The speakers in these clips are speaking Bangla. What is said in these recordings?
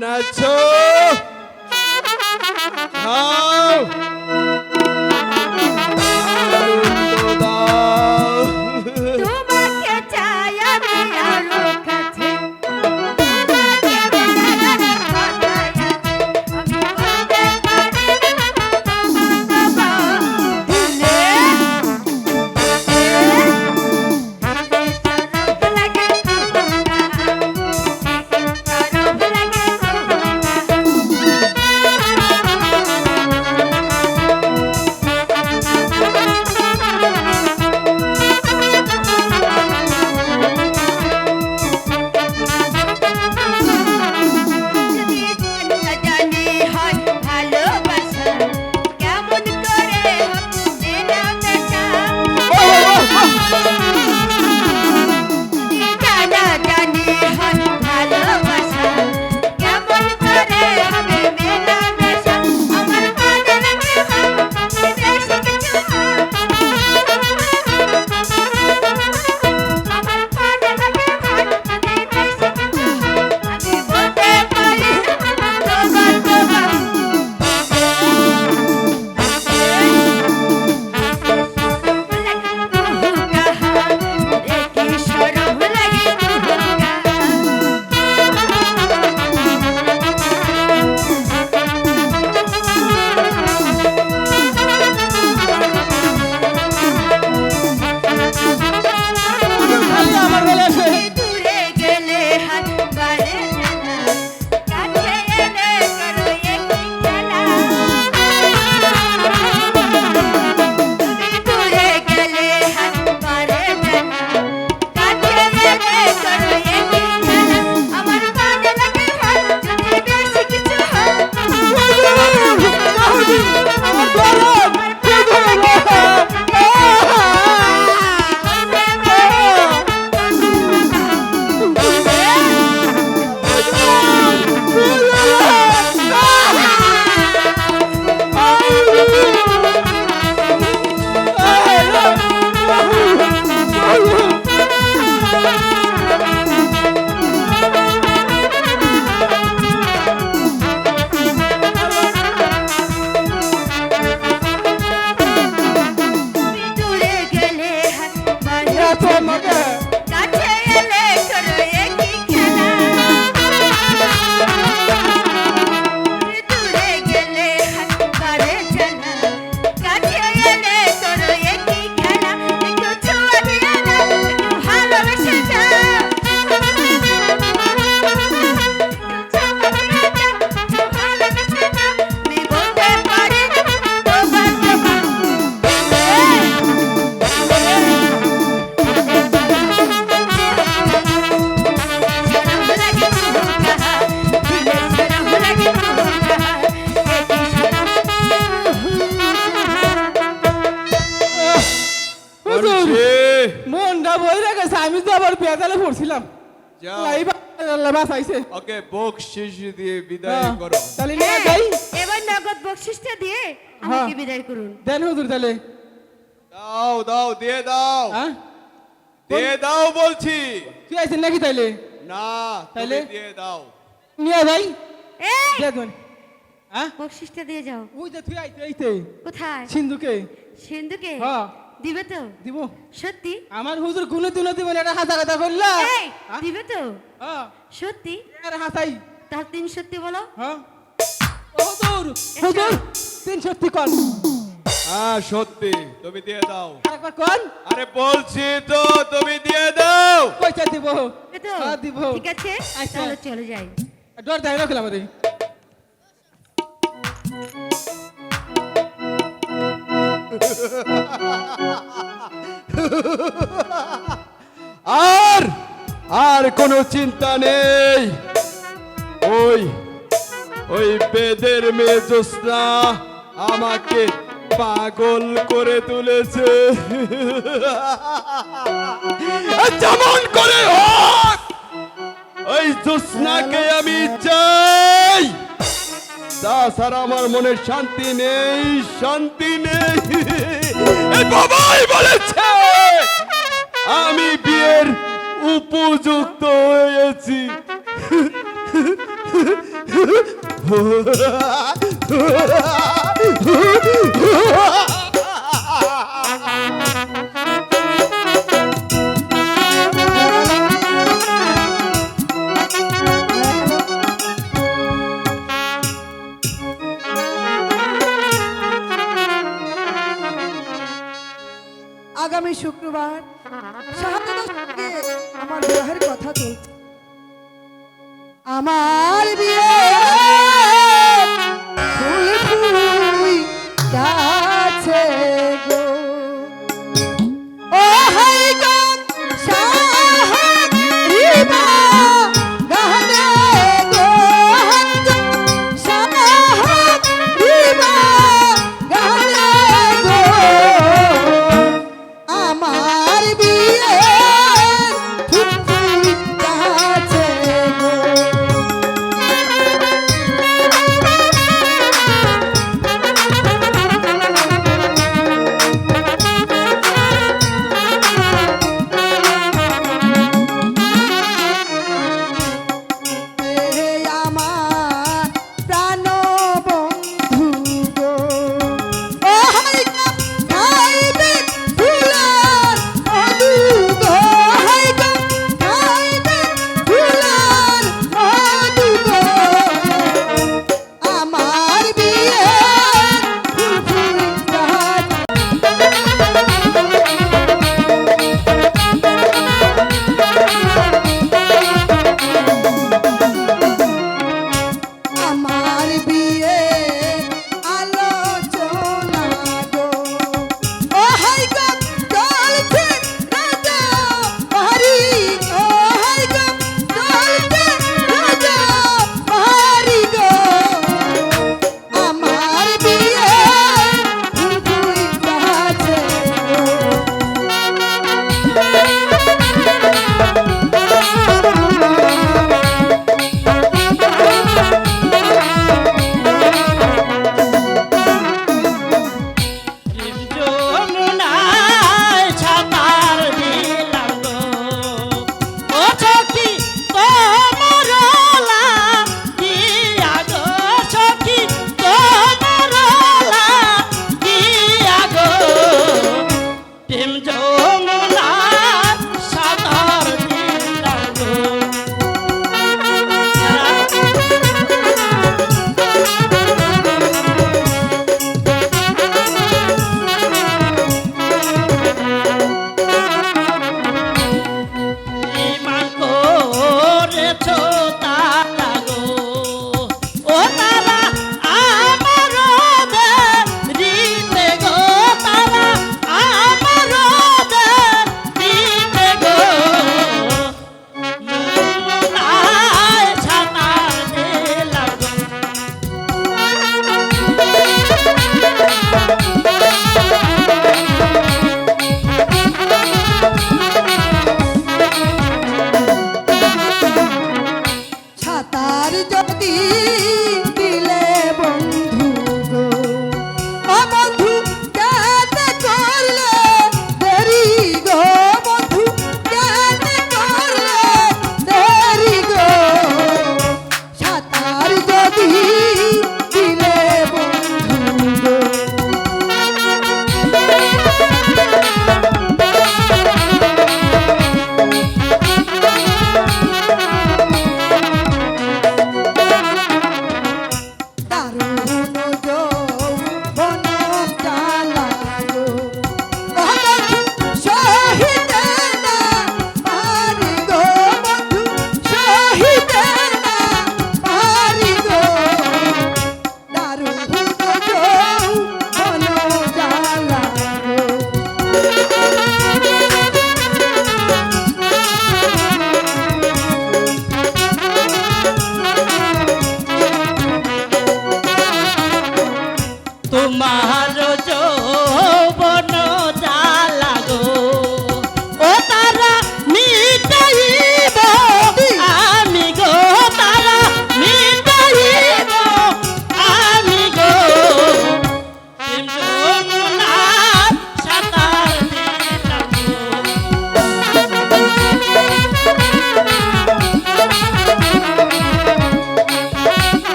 নাচো খাও দিয়ে দাও বলছি। তুই আইছেন নাকি তাইলে? না তাইলে? দিয়ে দাও। নিয়ে যাই এই! দিয়ে দেন হ্যাঁ? বকশিসটা দিয়ে যাও। ওই যে তুই আইতে আইতে। কোথায়? সিন্ধুকে। সিন্ধুকে? হ্যাঁ। দিবে তো। দিব। সত্যি? আমার হুজুর গুনে তুনে দিবেন এটা হাসা কথা করলা এই দিবে তো। হ্যাঁ। সত্যি? আর হাসাই। তার তিন সত্যি বলো। হ্যাঁ। ও হুজুর হুজুর তিন সত্যি কন হ্যাঁ সত্যি। তুমি দিয়ে দাও। আরেকবার কন? আরে বলছি তো তুমি দিয়ে দাও। পয়সা দিব। দিবে হ্যাঁ, দিব। ঠিক আছে আচ্ছা। চলো চলে যাই। ডর দেয় রাখলাম আমাদের আর আর কোনো চিন্তা নেই। ওই ওই বেদের মেয়ে জ্যোৎস্না আমাকে পাগল করে তুলেছে। যেমন করে হোক ওই জ্যোৎস্নাকে আমি চাই। তাছাড়া আমার মনে শান্তি নেই শান্তি নেই। বাবাই বলেছে, আমি বিয়ের উপযুক্ত হয়েছি। আগামী শুক্রবার আমার বিবাহের কথা চলছে। আমার বিয়ে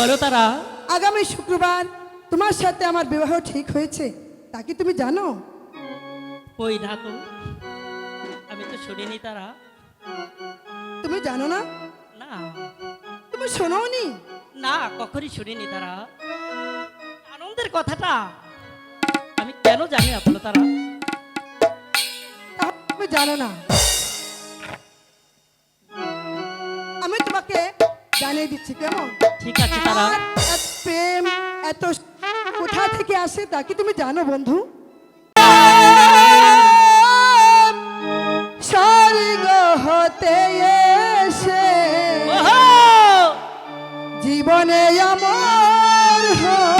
বলো তারা। আগামী শুক্রবার তোমার সাথে আমার বিবাহ ঠিক হয়েছে তা কি তুমি জানো? না তো আমি তো শুনিনি তারা। তুমি জানো না? না। তুমি শোনোনি? না কখনই শুনিনি তারা। আনন্দের কথাটা আমি কেন জানি না বলো তারা। তুমি জানো না। আমি তোমাকে জানিয়ে দিচ্ছি কেমন? ঠিক আছে তারা। এত প্রেম এত কোথা থেকে আসে তা কি তুমি জানো বন্ধু? স্বর্গ হতে এসে! জীবনে আমার হয়ে।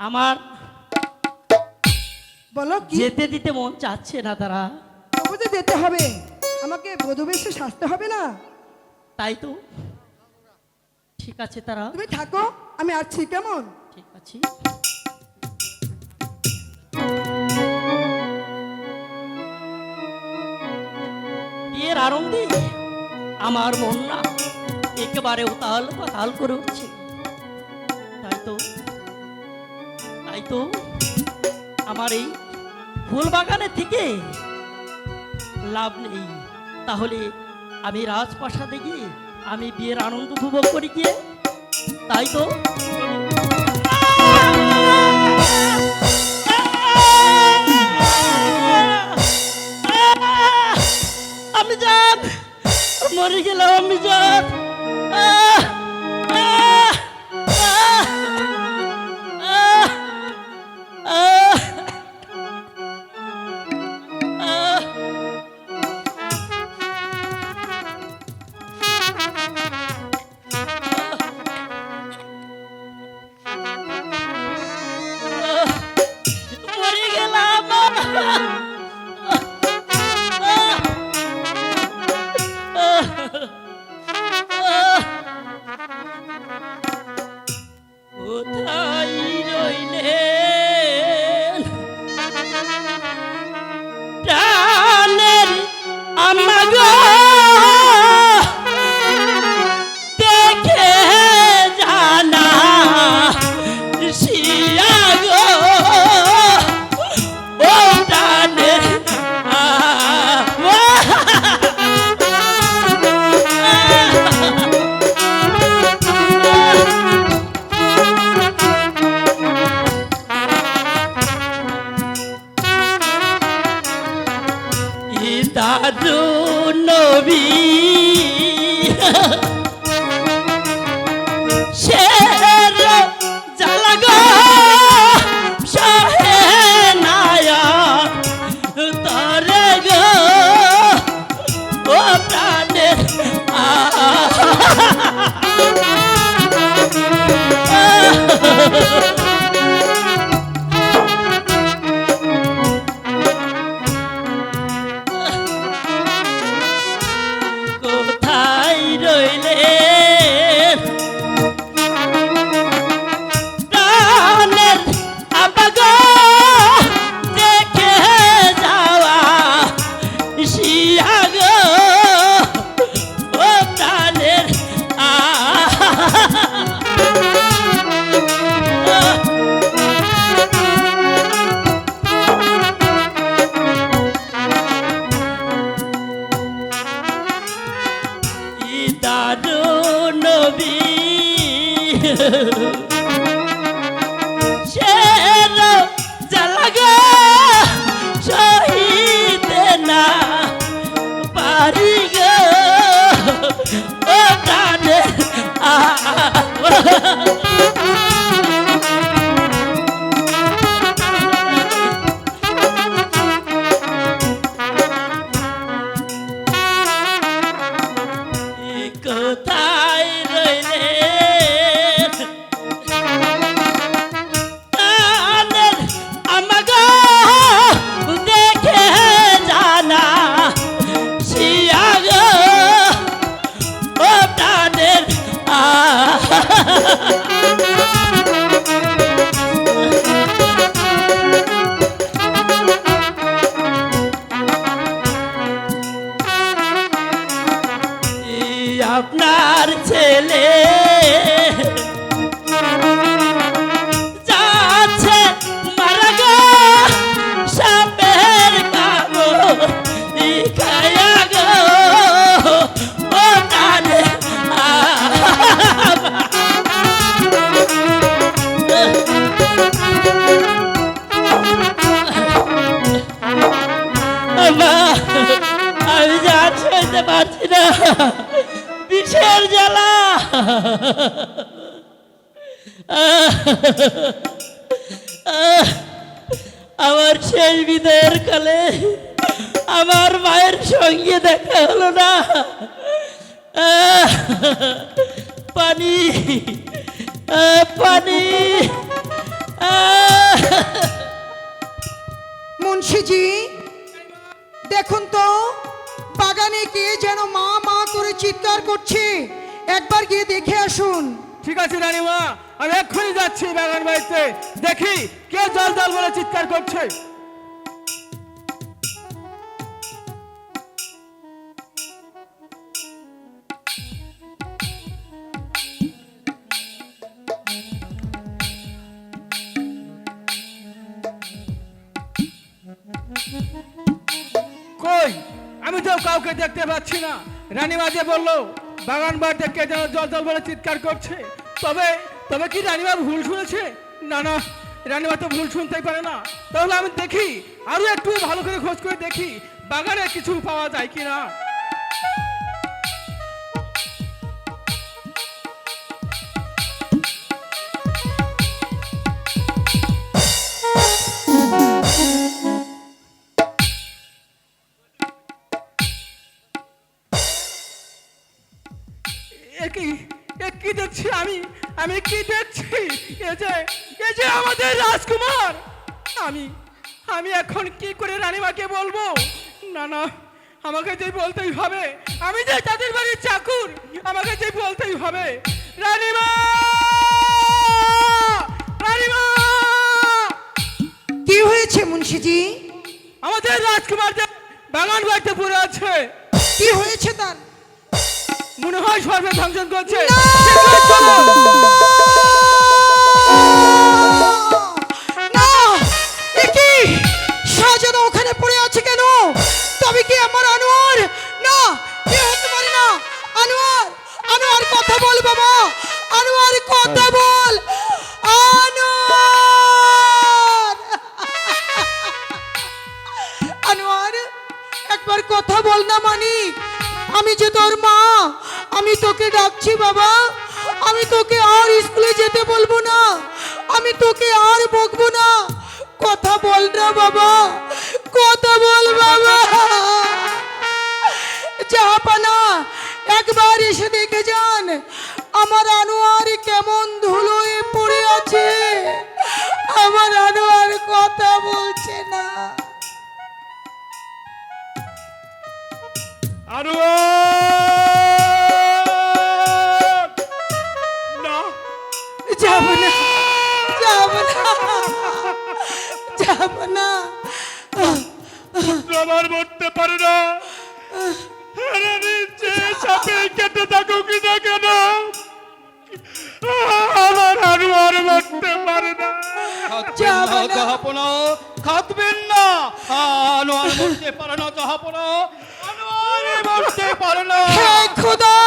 আমার বলো যেতে দিতে মন চাচ্ছে না তারা। তবু তো যেতে হবে আমাকে বধুবেশে সাজতে হবে না? তাই তো। ঠিক আছে তারা। তুমি থাকো আমি আসছি কেমন? ঠিক আছে। বিয়ের আনন্দে আমার মন না একেবারে উতাল পাতাল করে উঠছে। তো আমার এই ফুল বাগানে থেকে লাভ নেই। তাহলে আমি রাজপ্রাসাদে গিয়ে আমি বিয়ের আনন্দ উপভোগ করি গিয়ে তাই তো? আমি যান মরে গেলাম আমি যান আমি যা পারছি না। জ্বালা। আমার সেই বিদায়ের কালে আমার মায়ের সঙ্গে দেখা হলো না। পানি পানি। মুন্সিজি দেখুন তো, বাগানে গিয়ে যেন মা মা করে চিৎকার করছে। একবার গিয়ে দেখে আসুন। ঠিক আছে রানীমা, আমি এক্ষুনি যাচ্ছি বাগান বাড়িতে। দেখি কে জল জল বলে চিৎকার করছে। কাউকে দেখতে পাচ্ছি না। রানীমা যে বলল, বাগান বাড়িতে কে যেন জল জল বলে চিৎকার করছে? তবে তবে কি রানীমা ভুল শুনেছে? না না, রানীমা তো ভুল শুনতেই পারে না। তাহলে আমি দেখি, আরও একটু ভালো করে খোঁজ করে দেখি, বাগানে কিছু পাওয়া যায় কি না আমি কি দেখছি? এ যে এ যে আমাদের রাজকুমার! আমি আমি এখন কি করে রানীমাকে বলব? না না আমাকে যে বলতেই হবে। আমি যে তাদের বাড়ির চাকুর আমাকে যে বলতেই হবে। রানীমা! রানীমা! কি হয়েছে মুন্সিজি? আমাদের রাজকুমার যে বাগান বাড়িতে পড়ে আছে। কি হয়েছে তার? মনে হয় সর্বে ধ্বংসন করছে। ওখানে পড়ে আছে কেন? তবে কি আমার আনোয়ার? না এ হতে পারে না। আনোয়ার আনোয়ার কথা বল বাবা। আনোয়ার কথা বল। আনোয়ার! আনোয়ার একবার কথা বল না মানিক আমি যে তোর মা, আমি তোকে ডাকছি বাবা। আমি তোকে আর স্কুলে যেতে বলব না। আমি তোকে আর বকবো না। কথা বল না বাবা। কথা বল বাবা। জাহাপানা একবার এসে দেখে যান, আমার আনোয়ার কেমন ধুলোয় পড়ে আছে। আমার আনোয়ার কথা বলছে না। না। যাব না যাব না যাব না। আমার মরতে পারে না। সাপে কেটে থাকুক না। কেন আমার আনোয়ার মরতে পারে না। যাব না। খাতবেন না। আনোয়ার মরতে পারে না জাহাপনা হে খোদা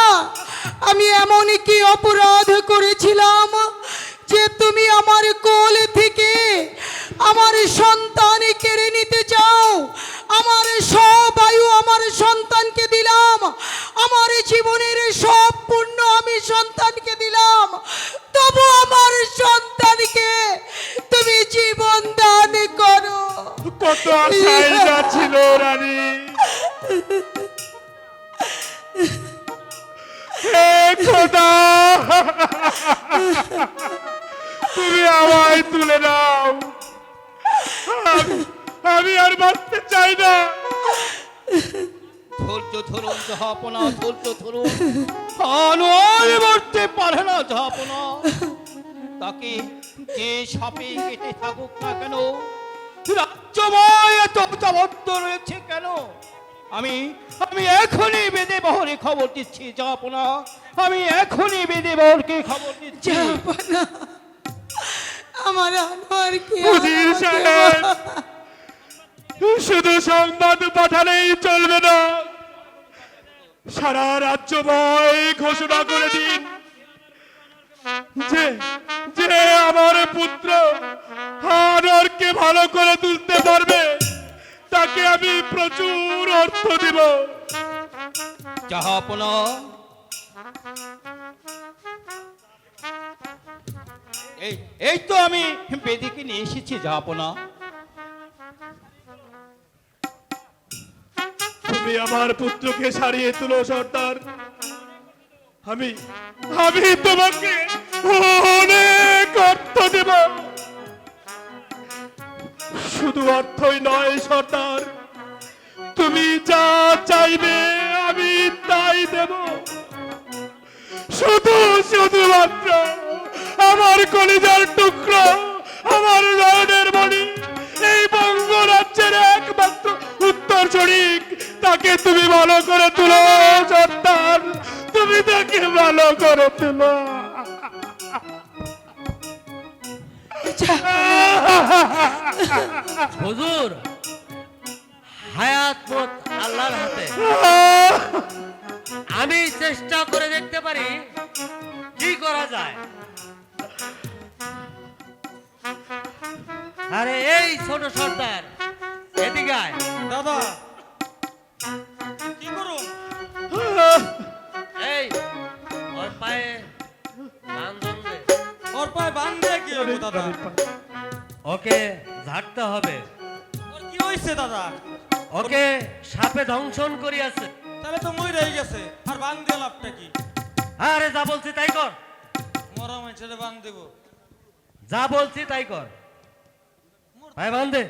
আমি এমন কি অপরাধ করেছিলাম যে তুমি আমার কোল থেকে আমার সন্তান কেড়ে নিতে চাও? আমার সব আয়ু আমার সন্তানকে দিলাম। আমার জীবনের সব পূর্ণ আমি সন্তানকে দিলাম। তবু আমার সন্তানকে তুমি জীবন দান করো। কত যাচ্ছিল রানী। হে খোদা তুমি আমায় তুলে নাও আমি- আর বাঁচতে চাই না। ধৈর্য ধরুন জাহাপনা, ধৈর্য ধরুন। আনোয়ার মরতে পারে না জাহাপনা। তাকে যে সাপে কেটে থাকুক না কেন, রাজ্যময় এত জবদ্ধ রয়েছে কেন? আমি আমি এখনই বেদে খবর দিচ্ছি জাহাপনা আমি এখনই বেদে বহরকে খবর দিচ্ছি। যাব না আমার আনোয়ার কি শুধু সংবাদ পাঠালেই চলবে না। সারা রাজ্যময় ঘোষণা করে দিন যে যে আমার পুত্র হানরকে ভালো করে তুলতে পারবে তাকে আমি প্রচুর অর্থ দিব। জাহাপনা এই এই তো আমি বেদিকে নিয়ে এসেছি জাহাপনা তুমি আমার পুত্রকে সারিয়ে তুলো, সর্দার। আমি আমি তোমাকে অনেক অর্থ দেব। শুধু অর্থই নয়, সর্দার। তুমি যা চাইবে আমি তাই দেব। শুধু শুধুমাত্র আমার কলিজার টুকরো আমার নয়নের মণি। এই বঙ্গরাজ্যের একমাত্র উত্তর শরিক তাকে তুমি ভালো করে তুলো সর্দার তুমি তাকে ভালো করে তুলো। হুজুর হায়াত মত আল্লাহর হাতে। আমি চেষ্টা করে দেখতে পারি কি করা যায়। আরে এই ছোট সর্দার এদিকে আয়। দাদা কি করুন? এই ওর পায়ে ওর পায়ে বান্ধে কি হব দাদা? ওকে ঝাড়তে হবে। ওর কি হয়েছে দাদা? ওকে সাপে দংশন করিয়াছে। তাহলে তো মই রয়ে গেছে আর বাং দিয়ে লাভটা কি? আরে যা বলছি তাই কর। মরা মানুষের বাং দেব। যা বলছি তাই কর। ভাই বান্ধে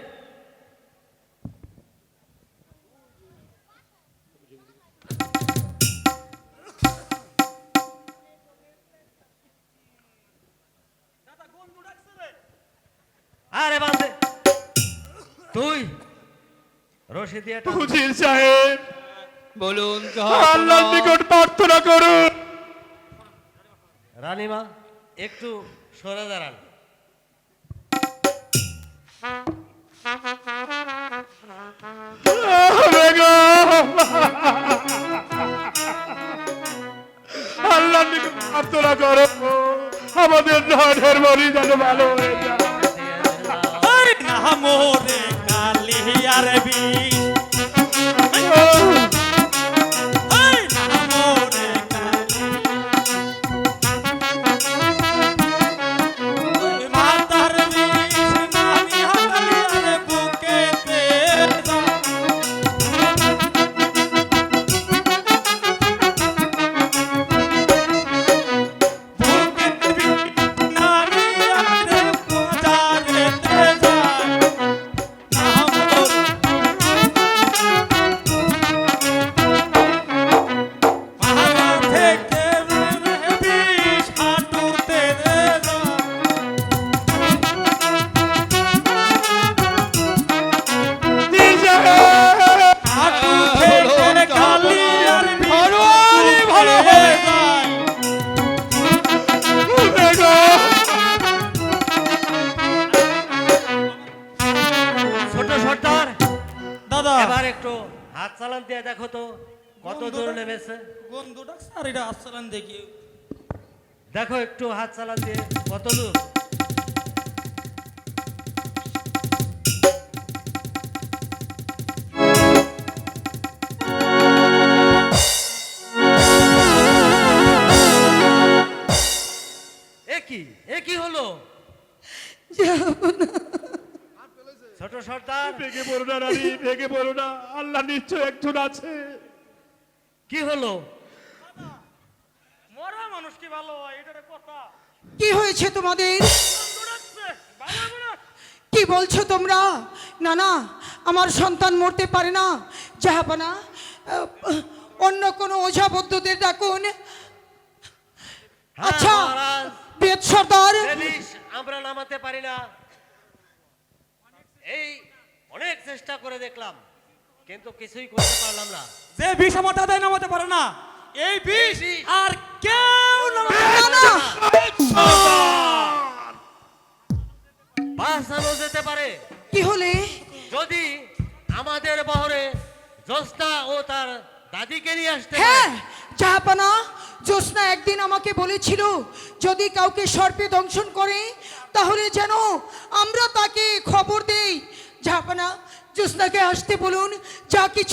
রশি দিয়ে সাহেব। বলুন আল্লাহর নিকট প্রার্থনা করুন। রানীমা একটু সরে দাঁড়ান। প্রার্থনা করো আমাদের নয়নের মরি যেন ভালো হয়ে যায় আরে বন্ধুটা স্যার আসছিলেন দেখি দেখো একটু হাত চালান দিয়ে কত দূর এ কি? এ কি হলো? ছোট সর্দার। ভেঙে পড়ো না রানী ভেঙে পড়ো না। আল্লাহ নিশ্চয় একজন আছে। কি হলো? মানুষ কি ভালো হয় এটা কথা। কি হয়েছে তোমাদের? কি বলছো তোমরা? না না আমার সন্তান মরতে পারে না। যাহাবানা অন্য কোনো ওঝা বৌদ্ধদের ডাকুন। হ্যাঁ, আচ্ছা বেদ সর্দার। আমরা নামাতে পারি না। এই অনেক চেষ্টা করে দেখলাম কিন্তু কিছুই করতে পারলাম না। যে বিষ আমার দাদাই নামাতে পারে না এই বিষ। আর কেউ নামাতে না না বাঁচানো যেতে পারে। কি হলে? যদি আমাদের বহরে জ্যোৎস্না ও তার দাদিকে নিয়ে আসতে হ্যাঁ। জাহাপানা একদিন আমাকে বলেছিল যদি কাউকে সর্পে দংশন করে তাহলে যেন আমরা তাকে খবর দেই। জাহাপানা জ্যোৎস্নাকে আসতে বলুন যা কিছু